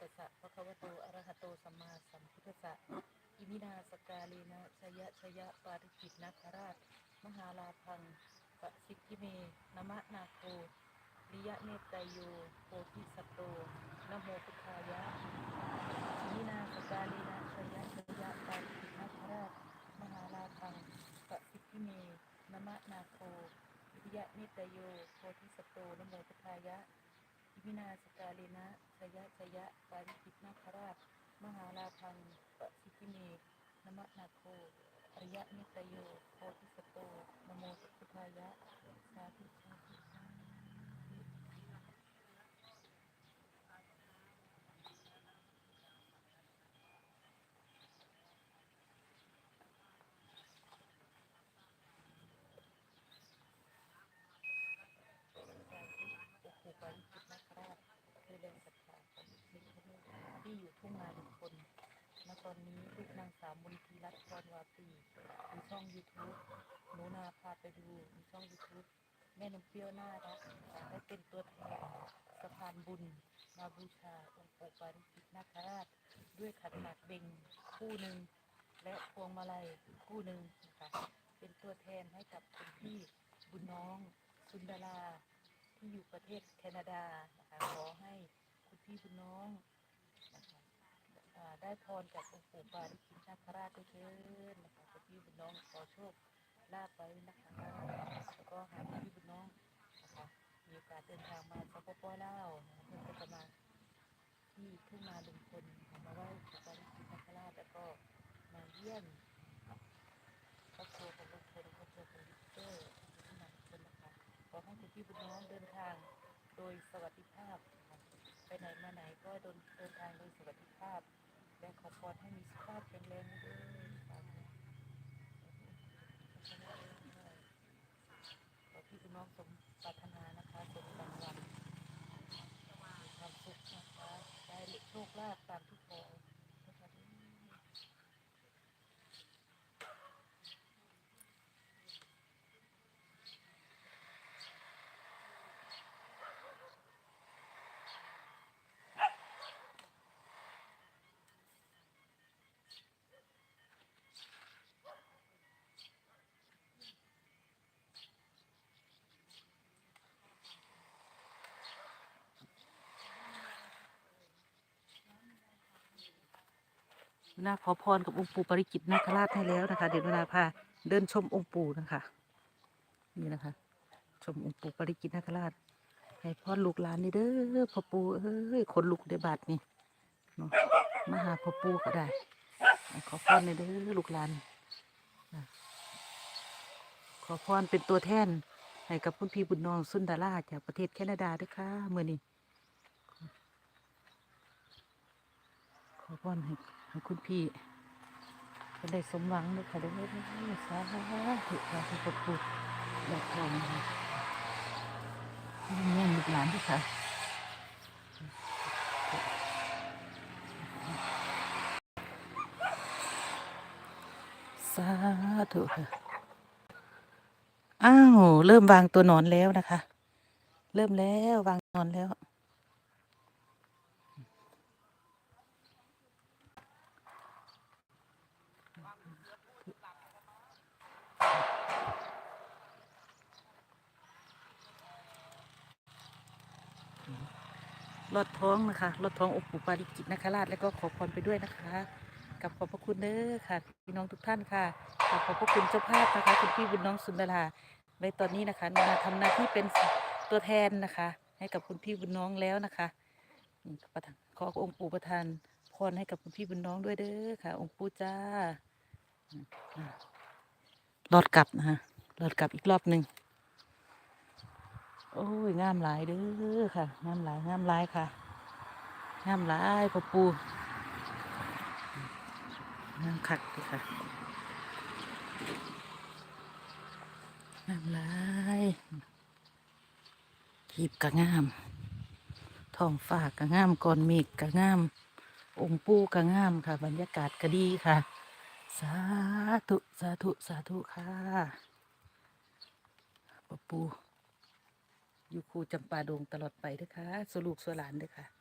ตัสสะภะคะวะโตอะระหะโตสัมมาสัมพุทธัสสะอิมินาสกาเลนะชยะชยะปาริจิตนาคราช มหาลาพังปะสิทธิเมนมะนาโคริยะเนตไตโยโพธิสัตโตนะโมพุทธายะอิมินาสกาเลนะชยะชยะปาริจิตนาคราช มหาลาพังปะสิทธิเมนมะนาโคริยะเนตโยโพธิสัตโตนะโมพุทธายะ อิมินาสกาเลนะชยะชยะปาริจิตนาคราช มหาลาพังปะสิทธิเมนมะนาโคอริยะนิตโยโพธิสตโตนโมพุทธายะสาธุสาธุสาธุ ที่อยู่ทุ่งนาลุงพลณตอนนี้ลูกนางสาวมนทีรัตน์พรวาปีมีช่อง YouTube หนูนาพาไปดูมีช่อง YouTube แม่นมเปรี้ยวน่ารักได้เป็นตัวแทนสะพานบุญ มาบูชาองค์ปู่ปาริจิตนาคราช ด้วยขันหมากเบงคู่หนึ่ง และพวงมาลัยคู่หนึ่งนะคะเป็นตัวแทนให้กับคุณพี่บุญน้องสุนดาราที่อยู่ประเทศแคนาดานะคะขอให้คุณพี่บุญน้อง ได้พรจากองค์ปู่ปาริจิตนาคราชด้วยเถิดนะคะคุณพี่บุญน้องขอโชคลาภไว้นะคะแล้วก็หากคุณพี่บุญน้องนะคะมีโอกาสเดินทางมาสปปลาวเพื่อจะมาที่ทุ่งนาลุงพลมาไหว้ปู่ปาริจิตนาคราชแล้วก็มาเยี่ยมครอบครัวของลุงพลครอบครัวของลิเตอร์ที่ทุ่งนาลุงพลนะคะขอให้คุณพี่บุญน้องเดินทางโดยสวัสดิภาพ ไปไหนมาไหนก็เดินเดินทางโดยสวัสดิภาพ แต่ขอพรให้มีสุขภาพแข็งแรงด้วยสาธุขอพี่คุณน้องสมปรารถนานะคะสมดังหวังมีความสุขนะคะได้โชคลาภตามที่ขอนะคะ นาขอพรกับองค์ปู่ปริจิตนาคราชให้แล้วนะคะ เดี๋ยวนาพาเดินชมองค์ปู่นะคะ นี่นะคะ ชมองค์ปู่ปริจิตนาคราชให้พรลูกหลานนี่เด้อพ่อปู่เอ้ยคนลูกได้บาทนี่เนาะมาหาพ่อปู่ก็ได้ขอพรในเด้อลูกหลานขอพรเป็นตัวแทนให้กับคุณพี่บุญน้องสุนดาราจากประเทศแคนาดาด้วยค่ะเมื่อนี้ขอพรให้ ให้คุณพี่ก็ได้สมหวังด้วยค่ะเด้อสาธุสาธุขอบคุณดอกทองนะคะนี่ยังลูกหลานด้วยค่ะสาธุค่ะอ้าว เริ่มวางตัวนอนแล้วนะคะ เริ่มแล้ววางนอนแล้ว ลอดท้องนะคะลอดท้ององค์ปู่ปาริจิตนาคราชแล้วก็ขอพรไปด้วยนะคะ กับขอบพระคุณเด้อค่ะพี่น้องทุกท่านค่ะกับขอบพระคุณเจ้าภาพนะคะคุณพี่บุญน้องสุนดาราในตอนนี้นะคะนานาทำหน้าที่เป็นตัวแทนนะคะ ให้กับคุณพี่บุญน้องแล้วนะคะประทานขอองค์ปู่ประทานพรให้กับคุณพี่บุญน้องด้วยเด้อค่ะ องค์ปู่จ้า รอดกลับนะคะรอดกลับอีกรอบหนึ่งโอ้ยงามหลายเด้อค่ะงามหลายงามหลายค่ะงามหลายพ่อปูงามคักเลยค่ะงามหลายขีบกะงามท้องฟ้ากะงามก่อนเมฆกะงามองค์ปูกะงามค่ะ บรรยากาศก็ดีค่ะ สาธุสาธุสาธุค่ะปปูอยู่คูจำปาดงตลอดไปเด้วยค่ะสลูกสวหลานเด้วยค่ะ